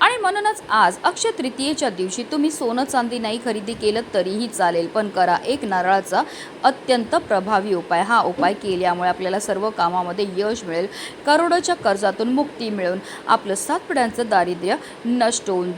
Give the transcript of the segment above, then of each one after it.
आणि म्हणूनच आज अक्षय तृतीयेच्या दिवशी तुम्ही सोनं चांदी नाही खरेदी केलं तरीही चालेल पण करा एक नारळाचा अत्यंत प्रभावी उपाय. हा उपाय केल्यामुळे आपल्याला सर्व कामामध्ये यश मिळेल करोडोच्या कर्जातून मुक्ती मिळून आपलं सात पिढ्यांचं दारिद्र्य नष्ट होऊन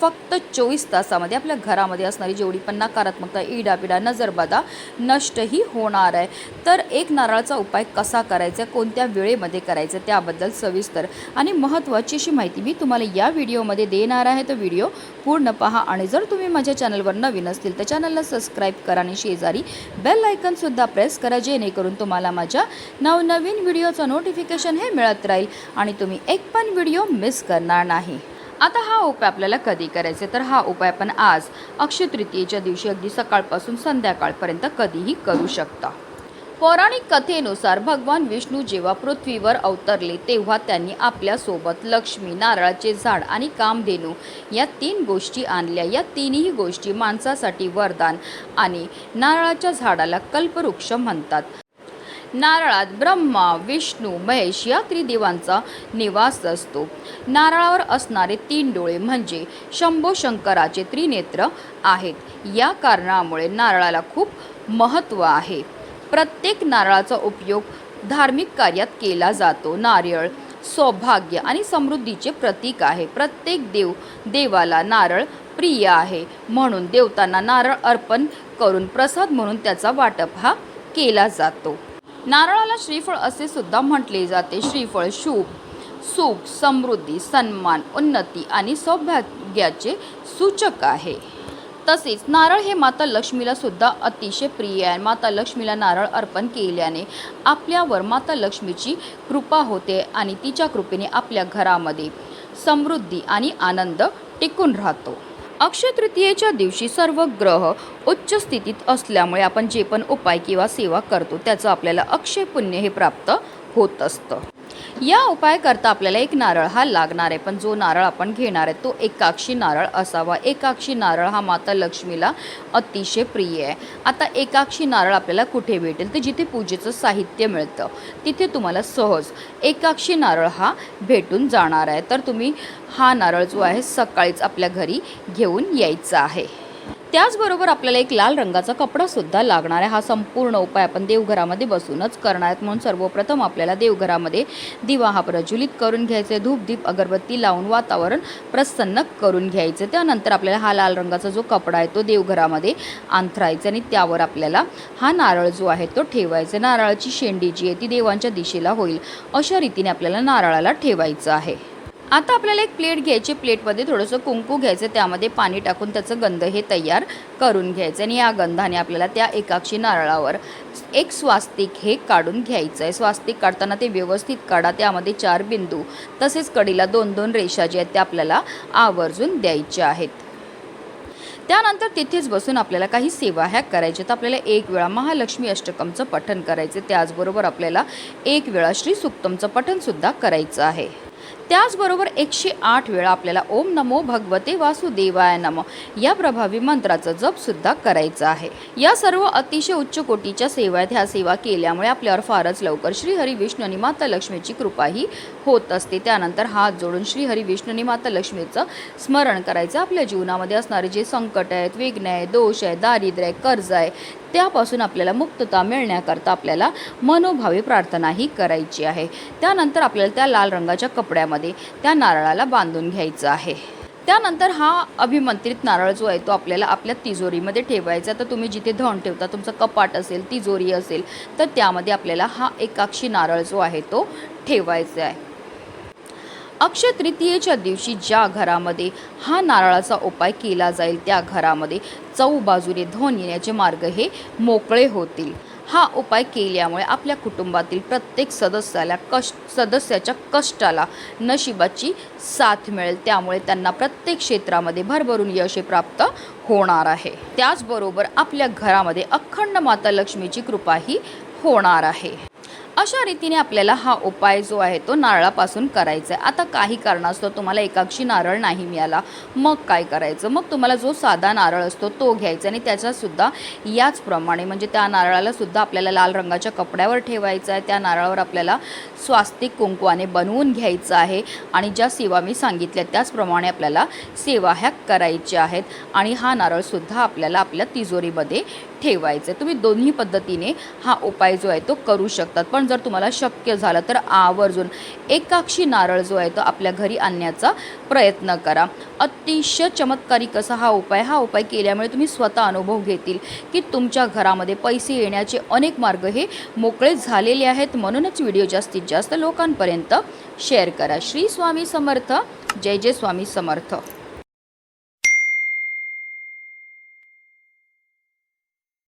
फक्त चोवीस तासामध्ये आपल्या घरामध्ये असणारी जेवढी पण नकारात्मकता इडापिडा नजरबाधा नष्टही होणार आहे. तर एक नारळाचा उपाय कसा करायचा? कोणत्या वेळेमध्ये करायचा? त्याबद्दल सविस्तर आणि महत्त्वाची अशी माहिती मी तुम्हाला या व्हिडिओमध्ये देणार आहे. तर व्हिडिओ पूर्ण पहा आणि जर तुम्ही माझ्या चॅनलवर नवीन असतील तर चॅनलला सबस्क्राईब करा आणि शेजारी बेल आयकनसुद्धा प्रेस करा जेणेकरून तुम्हाला माझ्या नवनवीन व्हिडिओचं नोटिफिकेशन हे मिळत राहील आणि तुम्ही एक पण व्हिडिओ मिस करणार नाही. आता हा उपाय आपल्याला कधी करायचा? तर हा उपाय आपण आज अक्षय तृतीयेच्या दिवशी अगदी सकाळपासून संध्याकाळपर्यंत कधीही करू शकता. पौराणिक कथेनुसार भगवान विष्णू जेव्हा पृथ्वीवर अवतरले तेव्हा त्यांनी आपल्यासोबत लक्ष्मी नारळाचे झाड आणि कामधेनू या तीन गोष्टी आणल्या. या तीनही गोष्टी माणसासाठी वरदान आणि नारळाच्या झाडाला कल्पवृक्ष म्हणतात. नारळात ब्रह्मा विष्णू महेश या त्रिदेवांचा निवास असतो. नारळावर असणारे तीन डोळे म्हणजे शंभो शंकराचे त्रिनेत्र आहेत. या कारणामुळे नारळाला खूप महत्त्व आहे. प्रत्येक नारळाचा उपयोग धार्मिक कार्यात केला जातो. नारळ सौभाग्य आणि समृद्धीचे प्रतीक आहे. प्रत्येक देव देवाला नारळ प्रिय आहे. म्हणून देवतांना नारळ अर्पण करून प्रसाद म्हणून त्याचा वाटप हा केला जातो. नारळाला श्रीफळ असे सुद्धा म्हटले जाते. श्रीफळ शुभ सुख समृद्धी सन्मान उन्नती आणि सौभाग्याचे सूचक आहे. तसेच नारळ हे माता लक्ष्मीला सुद्धा अतिशय प्रिय आहे. माता लक्ष्मीला नारळ अर्पण केल्याने आपल्यावर माता लक्ष्मीची कृपा होते आणि तिच्या कृपेने आपल्या घरामध्ये समृद्धी आणि आनंद टिकून राहतो. अक्षय तृतीयेच्या दिवशी सर्व ग्रह उच्च स्थितीत असल्यामुळे आपण जे पण उपाय किंवा सेवा करतो त्याचं आपल्याला अक्षय पुण्य हे प्राप्त होत असतं. या उपाय करता आपल्याला एक नारळ हा लागणार आहे पण जो नारळ आपण घेणार आहे तो एकाक्षी नारळ असावा. एकाक्षी नारळ हा माता लक्ष्मीला अतिशय प्रिय आहे. आता एकाक्षी नारळ आपल्याला कुठे भेटेल? तर जिथे पूजेचं साहित्य मिळतं तिथे तुम्हाला सहज एकाक्षी नारळ हा भेटून जाणार आहे. तर तुम्ही हा नारळ जो आहे सकाळीच आपल्या घरी घेऊन यायचा आहे. त्याचबरोबर आपल्याला एक लाल रंगाचा कपडा सुद्धा लागणार आहे. हा संपूर्ण उपाय आपण देवघरामध्ये बसूनच करणार आहेत. म्हणून सर्वप्रथम आपल्याला देवघरामध्ये दिवा हा प्रज्वलित करून घ्यायचे धूप दीप अगरबत्ती लावून वातावरण प्रसन्न करून घ्यायचं. त्यानंतर आपल्याला हा लाल रंगाचा जो कपडा आहे तो देवघरामध्ये अंथरायचा आणि त्यावर आपल्याला हा नारळ जो आहे तो ठेवायचा. नारळाची शेंडी जी आहे ती देवांच्या दिशेला होईल. अशा रीतीने आपल्याला नारळाला ठेवायचं आहे. आता आपल्याला एक प्लेट घ्यायची. प्लेटमध्ये थोडंसं कुंकू घ्यायचं त्यामध्ये पाणी टाकून त्याचं गंध हे तयार करून घ्यायचं आणि या गंधाने आपल्याला त्या एकाक्षी नारळावर एक स्वास्तिक हे काढून घ्यायचं आहे स्वास्तिक काढताना ते व्यवस्थित काढा. त्यामध्ये चार बिंदू तसेच कडीला दोन दोन रेषा ज्या आहेत त्या आपल्याला आवर्जून द्यायच्या आहेत. त्यानंतर तिथेच बसून आपल्याला काही सेवा ह्या करायच्या तर आपल्याला एक वेळा महालक्ष्मी अष्टकमचं पठण करायचं त्याचबरोबर आपल्याला एक वेळा श्री सुक्तमचं पठणसुद्धा करायचं आहे. त्याचबरोबर एकशे आठ वेळा आपल्याला ओम नमो भगवते वासुदेवाय नम या प्रभावी मंत्राचा जपसुद्धा करायचा आहे. या सर्व अतिशय उच्च कोटीच्या सेवा आहेत. ह्या सेवा केल्यामुळे आपल्यावर फारच लवकर श्री हरी विष्णू आणि माता लक्ष्मीची कृपाही होत असते. त्यानंतर हात जोडून श्री हरी विष्णू आणि माता लक्ष्मीचं स्मरण करायचं. आपल्या जीवनामध्ये असणारे जे संकट आहेत विघ्न आहे दोष आहे दारिद्र्य आहे कर्ज आहे त्यापासून आपल्याला मुक्तता मिळण्याकरता आपल्याला मनोभावी प्रार्थनाही करायची आहे. त्यानंतर आपल्याला त्या लाल रंगाच्या कपड्यामध्ये त्या नारळाला बांधून घ्यायचं आहे. त्यानंतर हा अभिमंत्रित नारळ जो आहे तो आपल्याला आपल्या तिजोरीमध्ये ठेवायचा तर तुम्ही जिथे धन ठेवता तुमचं कपाट असेल तिजोरी असेल तर त्यामध्ये आपल्याला हा एकाक्षी नारळ जो आहे तो ठेवायचा आहे. अक्षय तृतीयेच्या दिवशी ज्या घरामध्ये हा नारळाचा उपाय केला जाईल त्या घरामध्ये चौबाजूने धन येण्याचे मार्ग हे मोकळे होतील. हा उपाय केल्यामुळे आपल्या कुटुंबातील प्रत्येक सदस्याला कष्ट सदस्याच्या कष्टाला नशिबाची साथ मिळेल. त्यामुळे त्यांना प्रत्येक क्षेत्रामध्ये भरभरून यश प्राप्त होणार आहे. त्याचबरोबर आपल्या घरामध्ये अखंड माता लक्ष्मीची कृपाही होणार आहे. अशा रीतीने आपल्याला हा उपाय जो आहे तो नारळापासून करायचा आहे आता काही कारणास्तव तुम्हाला एकाक्षी नारळ नाही मिळाला. मग काय करायचं? मग तुम्हाला जो साधा नारळ असतो तो घ्यायचा आणि त्याच्यासुद्धा याचप्रमाणे म्हणजे त्या नारळालासुद्धा आपल्याला लाल रंगाच्या कपड्यावर ठेवायचं आहे त्या नारळावर आपल्याला स्वास्तिक कुंकवाने बनवून घ्यायचं आहे आणि ज्या सेवा मी सांगितल्या त्याचप्रमाणे आपल्याला सेवा ह्या करायच्या आहेत आणि हा नारळसुद्धा आपल्याला आपल्या तिजोरीमध्ये ठेवायचं. आहे तुम्ही दोन्ही पद्धतीने हा उपाय जो आहे तो करू शकतात. पण जर तुम्हाला शक्य झालं तर आवर्जून एकाक्षी नारळ जो आहे तो आपल्या घरी आणण्याचा प्रयत्न करा. अतिशय चमत्कारिक असा हा उपाय? हा उपाय केल्यामुळे तुम्ही स्वतः अनुभव घेतील की तुमच्या घरामध्ये पैसे येण्याचे अनेक मार्ग हे मोकळे झालेले आहेत. म्हणूनच व्हिडिओ जास्तीत जास्त लोकांपर्यंत शेअर करा. श्री स्वामी समर्थ. जय जय स्वामी समर्थ.